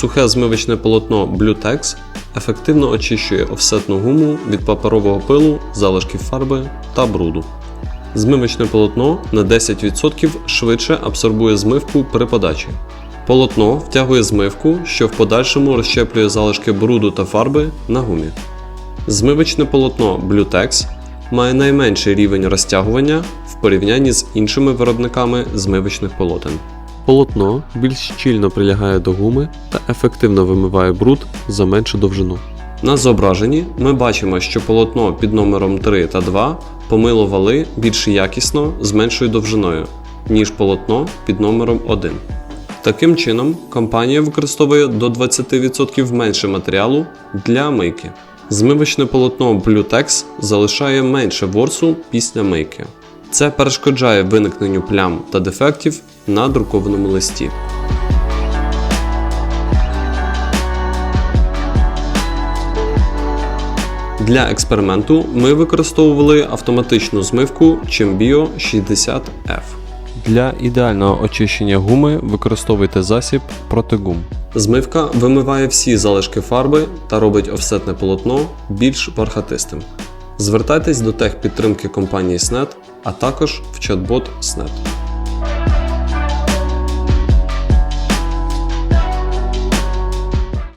Сухе змивочне полотно Blutex ефективно очищує офсетну гуму від паперового пилу, залишків фарби та бруду. Змивочне полотно на 10% швидше абсорбує змивку при подачі. Полотно втягує змивку, що в подальшому розщеплює залишки бруду та фарби на гумі. Змивочне полотно Blutex має найменший рівень розтягування в порівнянні з іншими виробниками змивочних полотен. Полотно більш щільно прилягає до гуми та ефективно вимиває бруд за меншу довжину. На зображенні ми бачимо, що полотно під номером 3 та 2 помило вали більш якісно з меншою довжиною, ніж полотно під номером 1. Таким чином, компанія використовує до 20% менше матеріалу для мийки. Змивочне полотно Blutex залишає менше ворсу після мийки. Це перешкоджає виникненню плям та дефектів на друкованому листі. Для експерименту ми використовували автоматичну змивку Chimbio 60F. Для ідеального очищення гуми використовуйте засіб проти гум. Змивка вимиває всі залишки фарби та робить офсетне полотно більш бархатистим. Звертайтесь до техпідтримки компанії SNET, а також в чат-бот SNET.